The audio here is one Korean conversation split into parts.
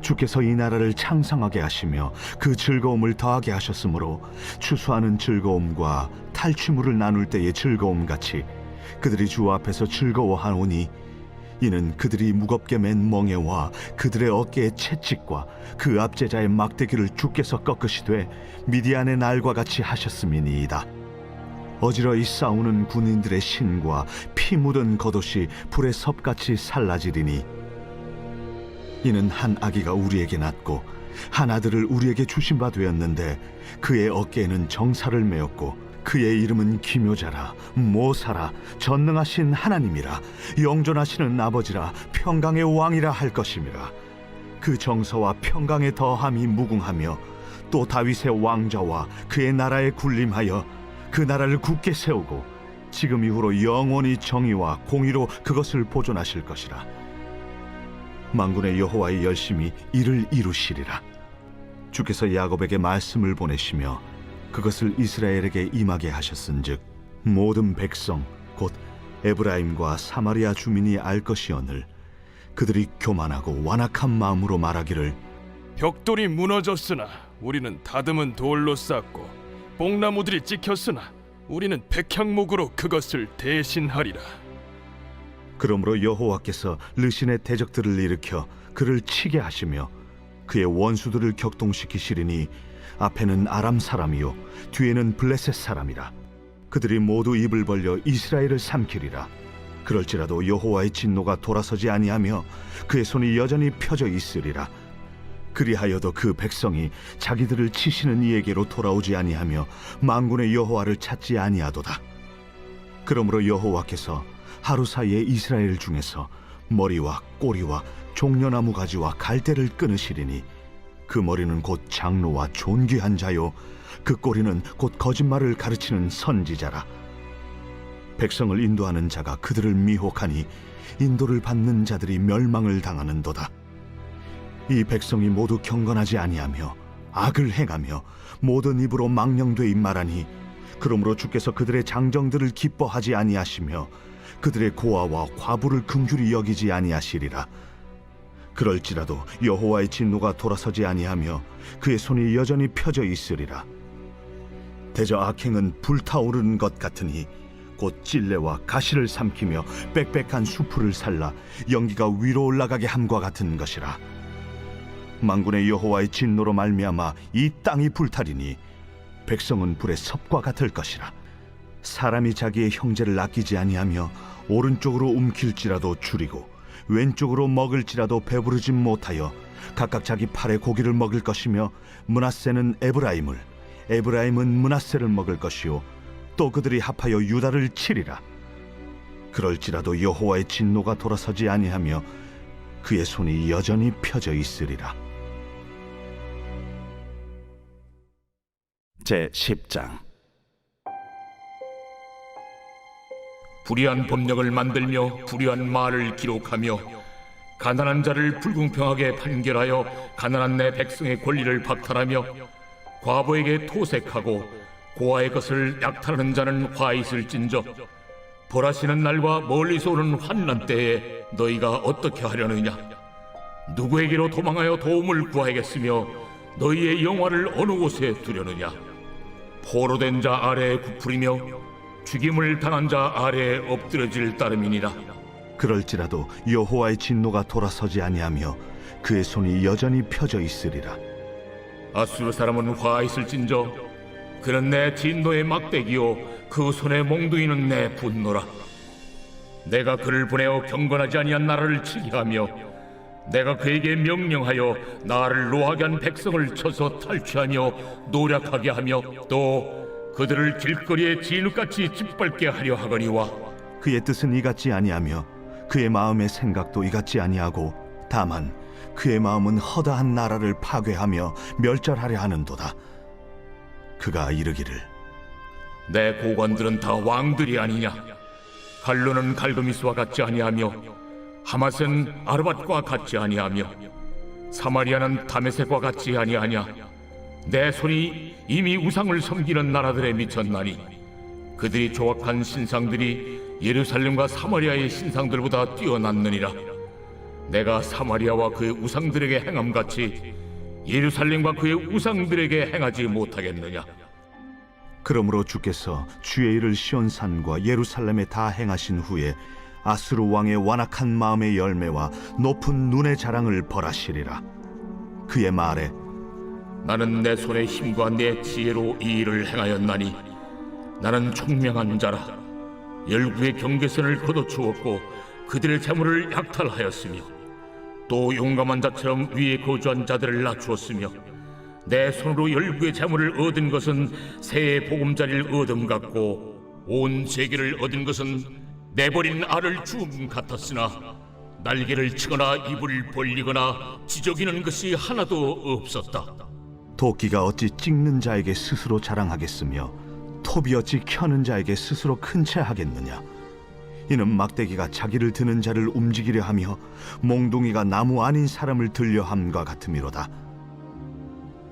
주께서 이 나라를 창성하게 하시며 그 즐거움을 더하게 하셨으므로 추수하는 즐거움과 탈취물을 나눌 때의 즐거움 같이 그들이 주 앞에서 즐거워하오니 이는 그들이 무겁게 맨 멍에와 그들의 어깨의 채찍과 그 압제자의 막대기를 주께서 꺾으시되 미디안의 날과 같이 하셨음이니이다. 어지러이 싸우는 군인들의 신과 피 묻은 겉옷이 불의 섭같이 살라지리니 이는 한 아기가 우리에게 낳고 한 아들을 우리에게 주신 바 되었는데 그의 어깨에는 정사를 메었고 그의 이름은 기묘자라 모사라 전능하신 하나님이라 영존하시는 아버지라 평강의 왕이라 할 것임이라. 그 정서와 평강의 더함이 무궁하며 또 다윗의 왕자와 그의 나라에 군림하여 그 나라를 굳게 세우고 지금 이후로 영원히 정의와 공의로 그것을 보존하실 것이라 만군의 여호와의 열심히 이를 이루시리라 주께서 야곱에게 말씀을 보내시며 그것을 이스라엘에게 임하게 하셨은즉 모든 백성 곧 에브라임과 사마리아 주민이 알 것이오늘 그들이 교만하고 완악한 마음으로 말하기를 벽돌이 무너졌으나 우리는 다듬은 돌로 쌓고 뽕나무들이 찍혔으나 우리는 백향목으로 그것을 대신하리라. 그러므로 여호와께서 르신의 대적들을 일으켜 그를 치게 하시며 그의 원수들을 격동시키시리니 앞에는 아람 사람이요 뒤에는 블레셋 사람이라. 그들이 모두 입을 벌려 이스라엘을 삼키리라. 그럴지라도 여호와의 진노가 돌아서지 아니하며 그의 손이 여전히 펴져 있으리라. 그리하여도 그 백성이 자기들을 치시는 이에게로 돌아오지 아니하며 만군의 여호와를 찾지 아니하도다. 그러므로 여호와께서 하루 사이에 이스라엘 중에서 머리와 꼬리와 종려나무 가지와 갈대를 끊으시리니 그 머리는 곧 장로와 존귀한 자요. 그 꼬리는 곧 거짓말을 가르치는 선지자라. 백성을 인도하는 자가 그들을 미혹하니 인도를 받는 자들이 멸망을 당하는도다. 이 백성이 모두 경건하지 아니하며 악을 행하며 모든 입으로 망령되이 말하니 그러므로 주께서 그들의 장정들을 기뻐하지 아니하시며 그들의 고아와 과부를 긍휼히 여기지 아니하시리라. 그럴지라도 여호와의 진노가 돌아서지 아니하며 그의 손이 여전히 펴져 있으리라. 대저 악행은 불타오르는 것 같으니 곧 찔레와 가시를 삼키며 빽빽한 수풀을 살라 연기가 위로 올라가게 함과 같은 것이라. 만군의 여호와의 진노로 말미암아 이 땅이 불타리니 백성은 불의 섭과 같을 것이라. 사람이 자기의 형제를 아끼지 아니하며 오른쪽으로 움킬지라도 줄이고 왼쪽으로 먹을지라도 배부르지 못하여 각각 자기 팔에 고기를 먹을 것이며 문하세는 에브라임을 에브라임은 문하세를 먹을 것이요 또 그들이 합하여 유다를 치리라. 그럴지라도 여호와의 진노가 돌아서지 아니하며 그의 손이 여전히 펴져 있으리라. 제 10장 불의한 법령을 만들며 불의한 말을 기록하며 가난한 자를 불공평하게 판결하여 가난한 내 백성의 권리를 박탈하며 과부에게 토색하고 고아의 것을 약탈하는 자는 화 있을진저 벌하시는 날과 멀리서 오는 환난 때에 너희가 어떻게 하려느냐? 누구에게로 도망하여 도움을 구하겠으며 너희의 영화를 어느 곳에 두려느냐? 포로된 자 아래에 굽으리며 죽임을 당한 자 아래에 엎드려질 따름이니라. 그럴지라도 여호와의 진노가 돌아서지 아니하며 그의 손이 여전히 펴져 있으리라. 아수르 사람은 화 있을진저 그는 내 진노의 막대기요 그 손에 몽둥이는 내 분노라. 내가 그를 보내어 경건하지 아니한 나라를 치게 하며 내가 그에게 명령하여 나를 노하게 한 백성을 쳐서 탈취하며 노략하게 하며 또 그들을 길거리에 진흙같이 짓밟게 하려 하거니와 그의 뜻은 이같지 아니하며 그의 마음의 생각도 이같지 아니하고 다만 그의 마음은 허다한 나라를 파괴하며 멸절하려 하는도다 그가 이르기를 내 고관들은 다 왕들이 아니냐? 갈로는 갈그미스와 같지 아니하며 하맛은 아르밧과 같지 아니하며 사마리아는 다메섹과 같지 아니하냐? 내 손이 이미 우상을 섬기는 나라들에 미쳤나니 그들이 조각한 신상들이 예루살렘과 사마리아의 신상들보다 뛰어났느니라. 내가 사마리아와 그의 우상들에게 행함같이 예루살렘과 그의 우상들에게 행하지 못하겠느냐? 그러므로 주께서 주의 일을 시온산과 예루살렘에 다 행하신 후에 아수르 왕의 완악한 마음의 열매와 높은 눈의 자랑을 벌하시리라. 그의 말에 나는 내 손의 힘과 내 지혜로 이 일을 행하였나니 나는 총명한 자라 열국의 경계선을 걷어주었고 그들의 재물을 약탈하였으며 또 용감한 자처럼 위에 거주한 자들을 낮추었으며 내 손으로 열국의 재물을 얻은 것은 새의 보금자리를 얻음 같고 온 세계를 얻은 것은 내버린 알을 주음 같았으나 날개를 치거나 입을 벌리거나 지저귀는 것이 하나도 없었다. 도끼가 어찌 찍는 자에게 스스로 자랑하겠으며 톱이 어찌 켜는 자에게 스스로 큰 채 하겠느냐? 이는 막대기가 자기를 드는 자를 움직이려 하며 몽둥이가 나무 아닌 사람을 들려 함과 같음이로다.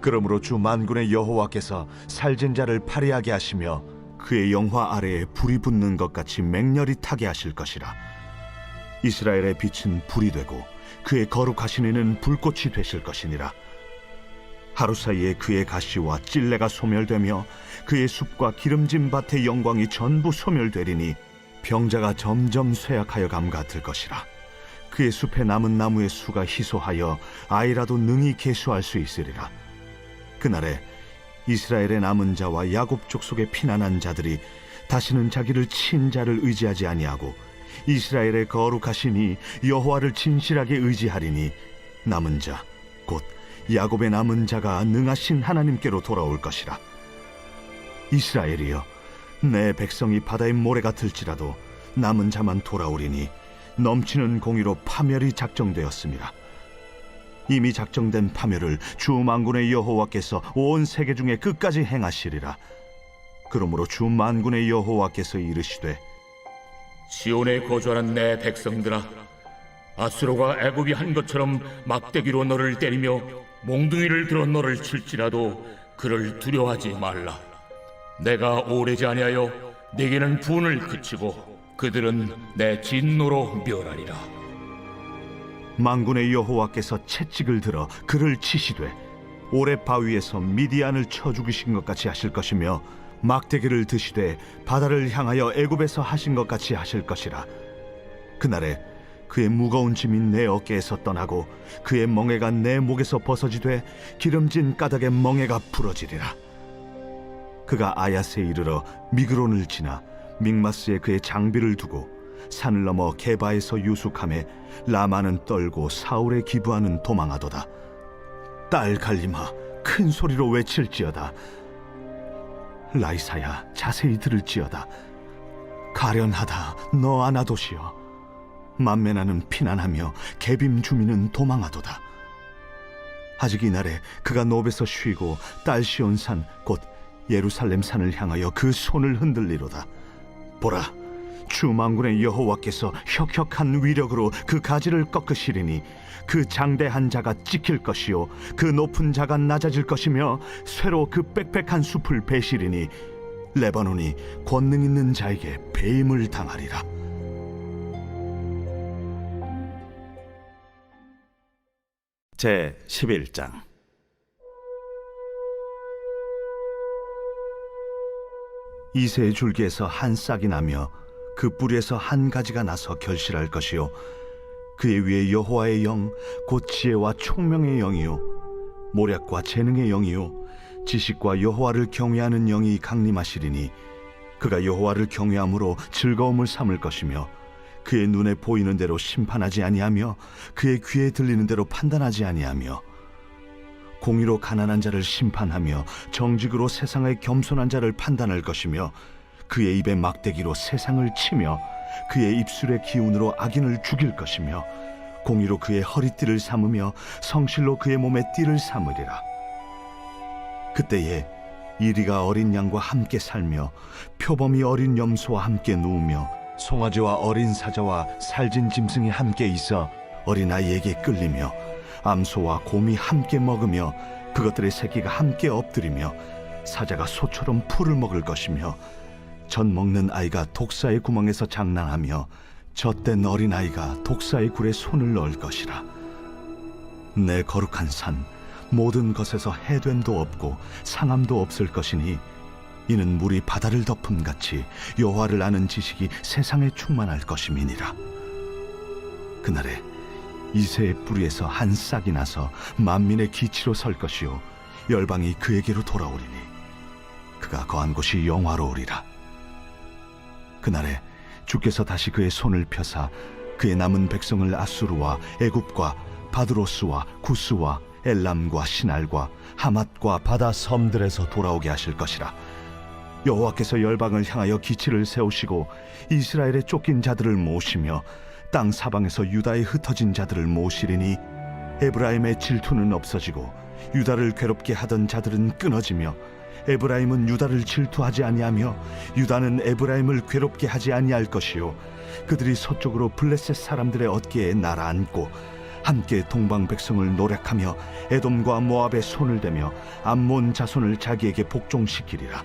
그러므로 주 만군의 여호와께서 살진 자를 파리하게 하시며 그의 영화 아래에 불이 붙는 것 같이 맹렬히 타게 하실 것이라. 이스라엘의 빛은 불이 되고 그의 거룩하신 이는 불꽃이 되실 것이니라 하루 사이에 그의 가시와 찔레가 소멸되며 그의 숲과 기름진 밭의 영광이 전부 소멸되리니 병자가 점점 쇠약하여 감 같을 것이라. 그의 숲에 남은 나무의 수가 희소하여 아이라도 능히 계수할 수 있으리라. 그날에 이스라엘의 남은 자와 야곱 족속의 피난한 자들이 다시는 자기를 친 자를 의지하지 아니하고 이스라엘의 거룩하시니 여호와를 진실하게 의지하리니 남은 자곧 야곱의 남은 자가 능하신 하나님께로 돌아올 것이라. 이스라엘이여 내 백성이 바다의 모래 같을지라도 남은 자만 돌아오리니 넘치는 공의로 파멸이 작정되었습니다. 이미 작정된 파멸을 주 만군의 여호와께서 온 세계 중에 끝까지 행하시리라. 그러므로 주 만군의 여호와께서 이르시되 시온에 거주하는 내 백성들아 아수로가 애굽이 한 것처럼 막대기로 너를 때리며 몽둥이를 들어 너를 칠지라도 그를 두려워하지 말라. 내가 오래지 아니하여 내게는 분을 그치고 그들은 내 진노로 멸하리라. 만군의 여호와께서 채찍을 들어 그를 치시되 오래 바위에서 미디안을 쳐 죽이신 것 같이 하실 것이며 막대기를 드시되 바다를 향하여 애굽에서 하신 것 같이 하실 것이라. 그날에 그의 무거운 짐이 내 어깨에서 떠나고 그의 멍에가 내 목에서 벗어지되 기름진 까닭의 멍에가 부러지리라. 그가 아야스에 이르러 미그론을 지나 믹마스에 그의 장비를 두고 산을 넘어 게바에서 유숙함에 라마는 떨고 사울의 기부하는 도망하도다. 딸 갈림아 큰 소리로 외칠지어다. 라이사야 자세히 들을지어다. 가련하다 너 아나도시여 만메나는 피난하며 개빔 주민은 도망하도다. 아직 이날에 그가 노베서 쉬고 딸 시온산 곧 예루살렘 산을 향하여 그 손을 흔들리로다. 보라 주 만군의 여호와께서 혁혁한 위력으로 그 가지를 꺾으시리니 그 장대한 자가 찍힐 것이요 그 높은 자가 낮아질 것이며 쇠로 그 빽빽한 숲을 베시리니 레바논이 권능 있는 자에게 배임을 당하리라 제 11장. 이새의 줄기에서 한 싹이 나며 그 뿌리에서 한 가지가 나서 결실할 것이요. 그의 위에 여호와의 영 곧 지혜와 총명의 영이요. 모략과 재능의 영이요. 지식과 여호와를 경외하는 영이 강림하시리니 그가 여호와를 경외함으로 즐거움을 삼을 것이며 그의 눈에 보이는 대로 심판하지 아니하며 그의 귀에 들리는 대로 판단하지 아니하며 공의로 가난한 자를 심판하며 정직으로 세상의 겸손한 자를 판단할 것이며 그의 입에 막대기로 세상을 치며 그의 입술의 기운으로 악인을 죽일 것이며 공의로 그의 허리띠를 삼으며 성실로 그의 몸에 띠를 삼으리라. 그때에 이리가 어린 양과 함께 살며 표범이 어린 염소와 함께 누우며 송아지와 어린 사자와 살진 짐승이 함께 있어 어린아이에게 끌리며 암소와 곰이 함께 먹으며 그것들의 새끼가 함께 엎드리며 사자가 소처럼 풀을 먹을 것이며 젖 먹는 아이가 독사의 구멍에서 장난하며 젖된 어린아이가 독사의 굴에 손을 넣을 것이라. 내 거룩한 산 모든 것에서 해됨도 없고 상함도 없을 것이니 이는 물이 바다를 덮음 같이 여호와를 아는 지식이 세상에 충만할 것임이니라. 그날에 이새의 뿌리에서 한 싹이 나서 만민의 기치로 설 것이요 열방이 그에게로 돌아오리니 그가 거한 곳이 영화로우리라. 그날에 주께서 다시 그의 손을 펴사 그의 남은 백성을 아수르와 애굽과 바드로스와 구스와 엘람과 시날과 하맛과 바다 섬들에서 돌아오게 하실 것이라 여호와께서 열방을 향하여 기치를 세우시고 이스라엘의 쫓긴 자들을 모시며 땅 사방에서 유다에 흩어진 자들을 모시리니 에브라임의 질투는 없어지고 유다를 괴롭게 하던 자들은 끊어지며 에브라임은 유다를 질투하지 아니하며 유다는 에브라임을 괴롭게 하지 아니할 것이요 그들이 서쪽으로 블레셋 사람들의 어깨에 날아앉고 함께 동방 백성을 노력하며 에돔과 모압의 손을 대며 암몬 자손을 자기에게 복종시키리라